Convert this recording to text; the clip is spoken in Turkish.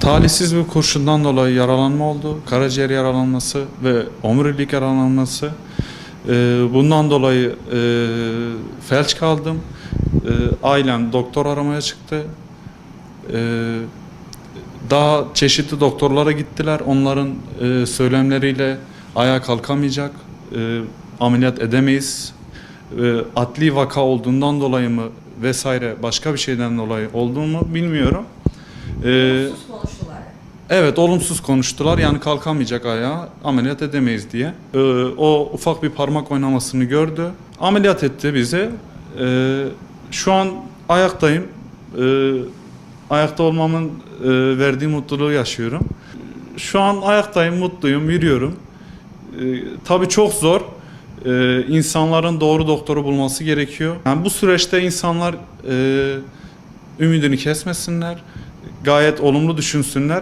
Talihsiz bir kurşundan dolayı yaralanma oldu. Karaciğer yaralanması ve omurilik yaralanması. Ee, bundan dolayı e, felç kaldım. Ee, ailem doktor aramaya çıktı. Ee, daha çeşitli doktorlara gittiler. Onların e, söylemleriyle ayağa kalkamayacak, e, ameliyat edemeyiz. Adli vaka olduğundan dolayı mı vesaire başka bir şeyden dolayı olduğunu bilmiyorum. E, konuştular. Evet olumsuz konuştular yani kalkamayacak ayağa ameliyat edemeyiz diye. Ee, o ufak bir parmak oynamasını gördü. Ameliyat etti bize. Ee, şu an ayaktayım. Ee, ayakta olmamın e, verdiği mutluluğu yaşıyorum. Şu an ayaktayım, mutluyum, yürüyorum. Ee, tabii çok zor. Ee, insanların doğru doktoru bulması gerekiyor. Yani bu süreçte insanlar e, ümidini kesmesinler. Gayet olumlu düşünsünler.